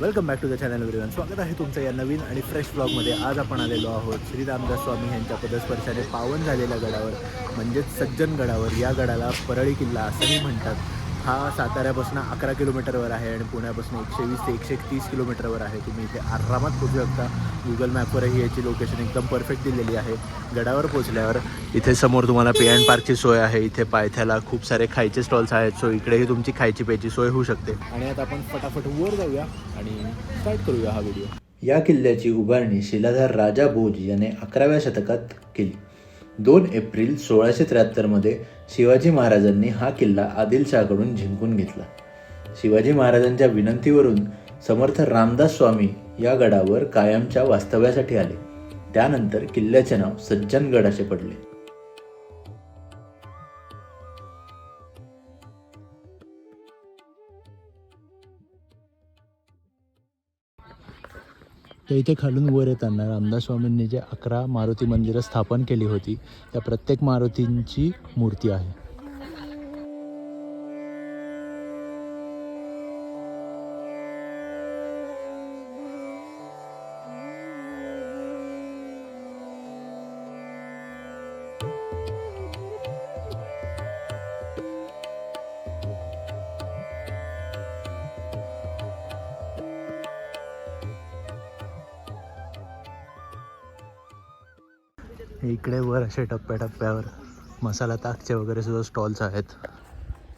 Welcome back to the channel everyone स्वागत आहे तुमचं या नवीन आणि फ्रेश ब्लॉगमध्ये आज आपण आलेलो आहोत श्री रामदास स्वामी यांच्या पदस्पर्शाने पावन झालेल्या गडावर म्हणजेच सज्जन गडावर. या गडाला परळी किल्ला असंही म्हणतात. हा साताऱ्यापासून अकरा किलोमीटरवर आहे आणि पुण्यापासून एकशे वीस ते एकशे तीस किलोमीटरवर आहे. तुम्ही इथे आरामात पोचू शकता. गुगल मॅपवरही याची लोकेशन एकदम परफेक्ट दिलेली आहे. गडावर पोचल्यावर इथे समोर तुम्हाला पे अँड पार्कची सोय आहे. इथे पायथ्याला खूप सारे खायचे स्टॉल्स आहेत. सो इकडेही तुमची खायची प्यायची सोय होऊ शकते. आणि आता आपण फटाफट वर जाऊया आणि स्टार्ट करूया हा व्हिडिओ या किल्ल्याची उभारणी शिलाधार राजा भोज याने अकराव्या शतकात केली. दोन एप्रिल सोळाशे त्र्याहत्तरमध्ये शिवाजी महाराजांनी हा किल्ला आदिलशहाकडून जिंकून घेतला. शिवाजी महाराजांच्या विनंतीवरून समर्थ रामदास स्वामी या गडावर कायमच्या वास्तव्यासाठी आले. त्यानंतर किल्ल्याचे नाव सज्जनगड असे पडले. तर इथे खालून वर येताना रामदास स्वामींनी जे अकरा मारुती मंदिरं स्थापन केली होती त्या प्रत्येक मारुतींची मूर्ती आहे. इकडे वर असे टप्प्याटप्प्यावर मसाला ताकचे वगैरे सुद्धा स्टॉल्स आहेत.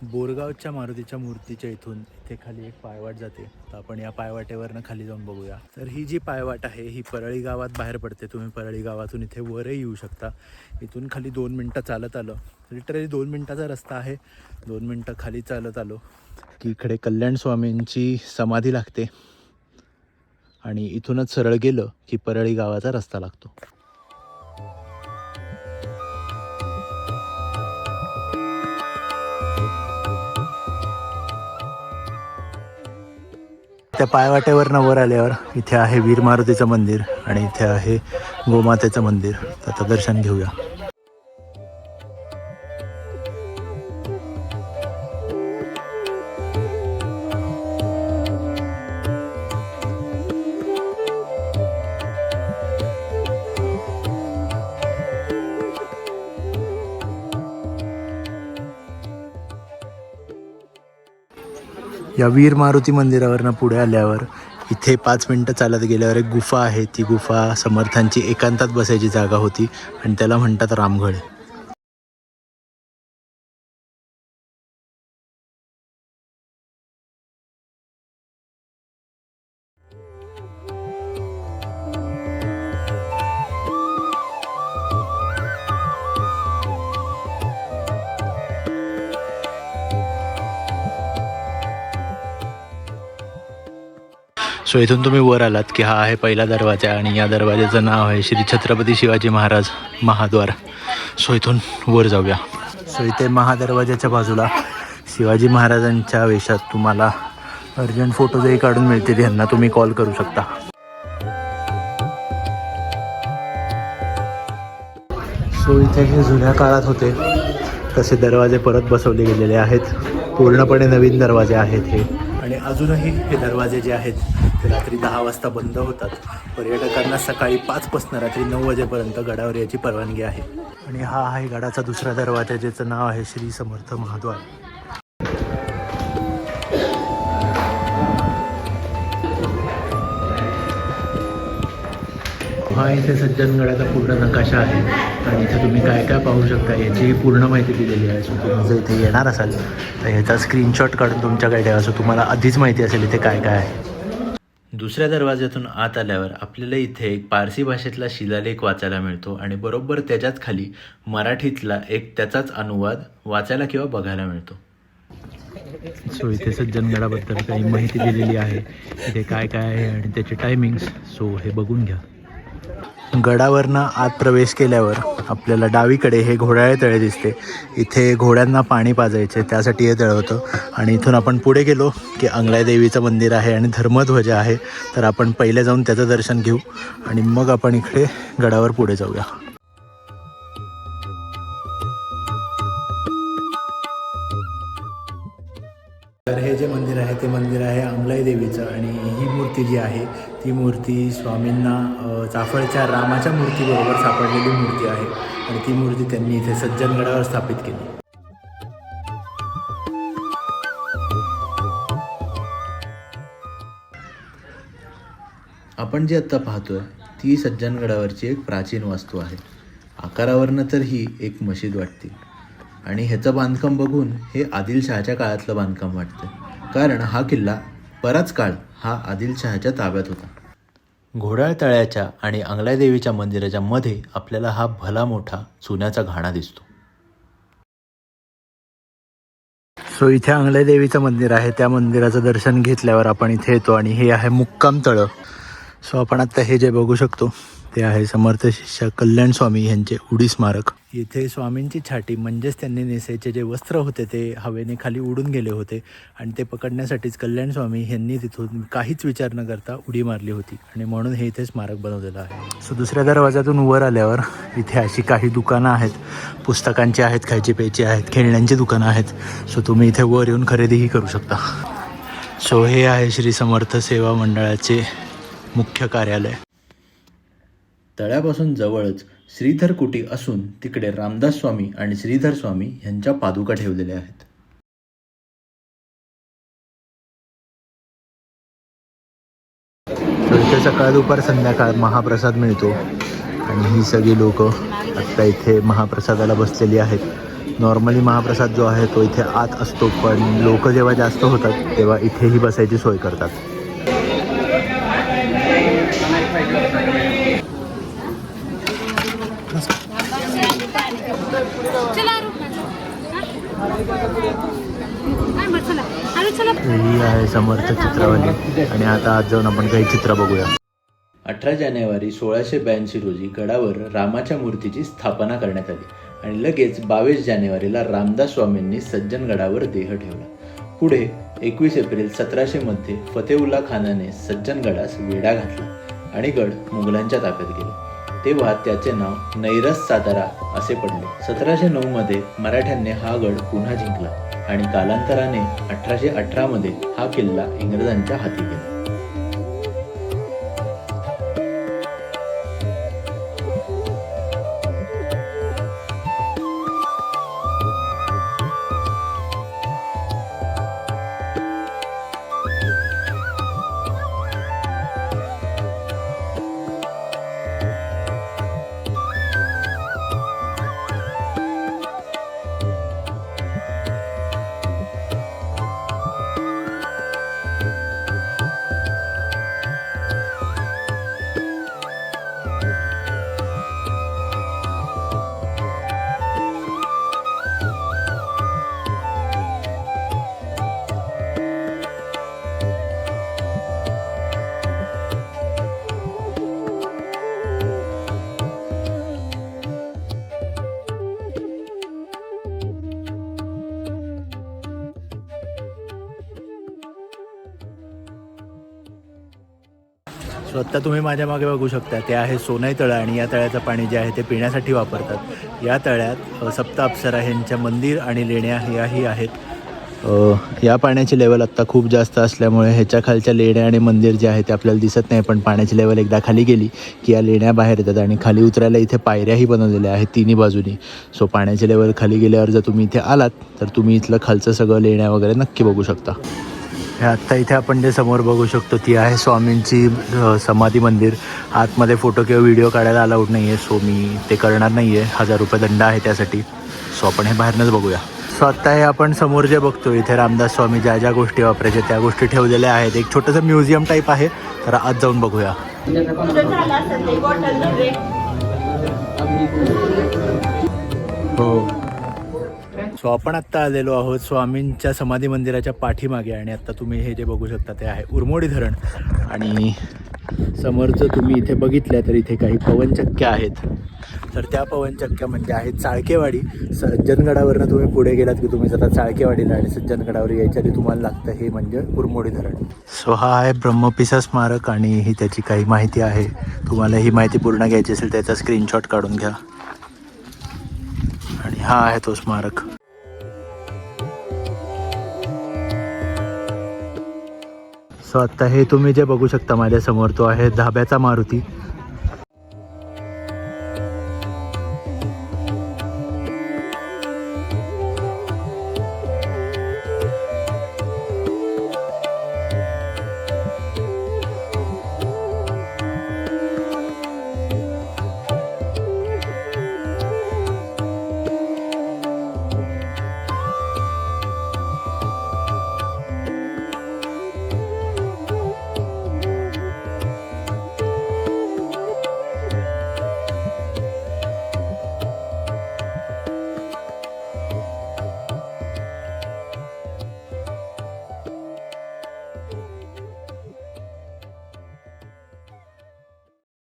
बोरगावच्या मारुतीच्या मूर्तीच्या इथून इथे खाली एक पायवाट जाते. तर आपण या पायवाटेवरनं खाली जाऊन बघूया. तर ही जी पायवाट आहे ही परळी गावात बाहेर पडते. तुम्ही परळी गावातून इथे वरही येऊ शकता. इथून खाली दोन मिनटं चालत आलं. लिटरली दोन मिनटाचा रस्ता आहे. दोन मिनटं खाली चालत आलो. की इकडे कल्याण स्वामींची समाधी लागते. आणि इथूनच सरळ गेलं की परळी गावाचा रस्ता लागतो. त्या पायवाटेवर वर आल्यावर इथे आहे वीर मारुतीचं मंदिर आणि इथे आहे गोमातेचं मंदिर. त्याचं आता दर्शन घेऊया. या वीर मारुती मंदिरावरनं पुढे आल्यावर इथे पाच मिनटं चालत गेल्यावर एक गुफा आहे. ती गुफा समर्थांची एकांतात बसायची जागा होती आणि त्याला म्हणतात रामगड. सो इथून तुम्ही वर आलात की हा आहे पहिला दरवाजा आणि या दरवाजाचं नाव आहे श्री छत्रपती शिवाजी महाराज महाद्वार. सो इथून वर जाऊया. सो इथे महादरवाजाच्या बाजूला शिवाजी महाराजांच्या वेशात तुम्हाला अर्जंट फोटोजही काढून मिळतील यांना तुम्ही कॉल करू शकता. सो इथे हे जुन्या काळात होते. तसे दरवाजे परत बसवले गेलेले आहेत. पूर्णपणे नवीन दरवाजे आहेत हे. आणि अजूनही हे दरवाजे जे आहेत ते रात्री दहा वाजता बंद होतात. पर्यटकांना सकाळी पाचपासून रात्री नऊ वाजेपर्यंत गडावर याची परवानगी आहे. आणि हा आहे गडाचा दुसरा दरवाजा ज्याचं नाव आहे श्री समर्थ महाद्वार. हा इथे सज्जनगडाचा पूर्ण नकाशा आहे. आणि इथे तुम्ही काय काय पाहू शकता याची पूर्ण माहिती दिलेली आहे. सो तुम्ही जर इथे येणार असाल तर ह्याचा स्क्रीनशॉट काढून तुमच्याकडे ठेवा. सो तुम्हाला आधीच माहिती असेल इथे काय काय आहे. दुसऱ्या दरवाज्यातून आत आल्यावर आपल्याला इथे एक पारसी भाषेतला शिलालेख वाचायला मिळतो आणि बरोबर त्याच्याच खाली मराठीतला एक त्याचाच अनुवाद वाचायला किंवा बघायला मिळतो. सो इथे सज्जनगडाबद्दल काही माहिती दिलेली आहे. इथे काय काय आहे आणि त्याचे टायमिंग्स सो हे बघून घ्या. गडावरनं आत प्रवेश केल्यावर आपल्याला डावीकडे हे घोड्याळे तळे दिसते. इथे घोड्यांना पाणी पाजायचे त्यासाठी हे तळ होतं. आणि इथून आपण पुढे गेलो की अंगलाय देवीचं मंदिर आहे आणि धर्मध्वज आहे. तर आपण पहिले जाऊन त्याचं दर्शन घेऊ आणि मग आपण इकडे गडावर पुढे जाऊया. तर हे जे मंदिर आहे ते मंदिर आहे अंगलाई देवीचं आणि ही मूर्ती जी आहे ती मूर्ती स्वामींना चाफळच्या रामाच्या मूर्तीबरोबर सापडलेली मूर्ती आहे आणि ती मूर्ती त्यांनी इथे सज्जनगडावर स्थापित केली. आपण जी आत्ता पाहतोय ती सज्जनगडावरची एक प्राचीन वास्तू आहे. आकारावरनं तर ही एक मशीद वाटते. आणि ह्याचं बांधकाम बघून हे आदिलशहाच्या काळातलं बांधकाम वाटतं कारण हा किल्ला बराच काळ हा आदिलशहाच्या ताब्यात होता. घोडाळ तळ्याच्या आणि अंगलादेवीच्या मंदिराच्या मध्ये आपल्याला हा भला मोठा चुन्याचा घाणा दिसतो. सो इथे अंगलादेवीचं मंदिर आहे. त्या मंदिराचं दर्शन घेतल्यावर आपण इथे येतो आणि हे आहे मुक्काम तळं. सो आपण आता हे जे बघू शकतो ते आहे समर्थ शिष्य कल्याण स्वामी यांचे उडी स्मारक. इथे स्वामींची छाटी म्हणजेच त्यांनी नेसायचे जे वस्त्र होते ते हवेने खाली उडून गेले होते आणि ते पकडण्यासाठीच कल्याण स्वामी यांनी तिथून काहीच विचार न करता उडी मारली होती आणि म्हणून हे इथे स्मारक बनवलेलं आहे. सो दुसऱ्या दरवाजातून वर आल्यावर इथे अशी काही दुकानं आहेत. पुस्तकांची आहेत खायची प्यायची आहेत खेळण्यांची दुकानं आहेत. सो तुम्ही इथे वर येऊन खरेदीही करू शकता. सो हे आहे श्री समर्थ सेवा मंडळाचे मुख्य कार्यालय. तळ्यापासून जवळच श्रीधर कुटी असून तिकडे रामदास स्वामी आणि श्रीधर स्वामी यांच्या पादुका ठेवलेल्या आहेत. इथे सकाळ दुपार संध्याकाळ महाप्रसाद मिळतो. आणि ही सगळी लोक आत्ता इथे महाप्रसादाला बसलेली आहेत. नॉर्मली महाप्रसाद जो आहे तो इथे आत असतो पण लोक जेव्हा जास्त होतात तेव्हा इथेही बसायची सोय करतात. चला ही आहे समर्थ चित्रावली आणि आता आज जाऊन आपण काही चित्र बघूया अठरा जानेवारी सोळाशे ब्याऐंशी रोजी गडावर रामाच्या मूर्तीची स्थापना करण्यात आली आणि लगेच बावीस जानेवारीला रामदास स्वामींनी सज्जनगडावर देह ठेवला. पुढे एकवीस एप्रिल सतराशे मध्ये फतेउल्ला खानाने सज्जनगडास वेढा घातला आणि गड मुघलांच्या ताब्यात गेला. तेव्हा त्याचे नाव नैरस सातारा असे पडले. सतराशे नऊ मध्ये मराठ्यांनी हा गड पुन्हा जिंकला आणि कालांतराने अठराशे अठरा मध्ये हा किल्ला इंग्रजांच्या हाती गेला. सो आत्ता तुम्ही माझ्या मागे बघू शकता ते आहे सोनाई तळं आणि या तळ्याचं पाणी जे आहे ते पिण्यासाठी वापरतात. या तळ्यात सप्त अप्सरा ह्यांच्या मंदिर आणि लेण्या याही आहेत. या पाण्याची लेवल आत्ता खूप जास्त असल्यामुळे ह्याच्या खालच्या लेण्या आणि मंदिर जे आहे ते आपल्याला दिसत नाही पण पाण्याची लेवल एकदा खाली गेली की या लेण्या बाहेर येतात आणि खाली उतरायला इथे पायऱ्याही बनवलेल्या आहेत तिन्ही बाजूनी. सो पाण्याची लेवल खाली गेल्यावर जर तुम्ही इथे आलात तर तुम्ही इथलं खालचं सगळं लेण्या वगैरे नक्की बघू शकता. हे आत्ता इथे आपण जे समोर बघू शकतो ती आहे स्वामींची समाधी मंदिर. आतमध्ये फोटो किंवा व्हिडिओ काढायला अलाउड नाही आहे सो मी ते करणार नाही आहे हजार रुपये दंड आहे त्यासाठी. सो आपण हे बाहेरनंच बघूया. सो आत्ता हे आपण समोर जे बघतो इथे रामदास स्वामी ज्या ज्या गोष्टी वापरायच्या त्या गोष्टी ठेवलेल्या आहेत. एक छोटंसं म्युझियम टाईप आहे. तर आज जाऊन बघूया. हो. सो आपण आत्ता आलेलो आहोत स्वामींच्या समाधी मंदिराच्या पाठीमागे आणि आत्ता तुम्ही हे जे बघू शकता ते आहे उरमोडी धरण. आणि समोरचं तुम्ही इथे बघितलं तर इथे काही पवनचक्क्या आहेत. तर त्या पवनचक्क्या म्हणजे आहेत चाळकेवाडी. सज्जनगडावरनं तुम्ही पुढे गेलात की तुम्ही जाता चाळकेवाडीला आणि सज्जनगडावर यायच्या आधी तुम्हाला लागतं हे म्हणजे उरमोडी धरण. सो हा आहे ब्रह्मपिसा स्मारक आणि ही त्याची काही माहिती आहे. तुम्हाला ही माहिती पूर्ण घ्यायची असेल त्याचा स्क्रीनशॉट काढून घ्या. आणि हा आहे तो स्मारक. सो आत्ता हे तुम्ही जे बघू शकता माझ्यासमोर तो आहे धाब्याचा मारुती.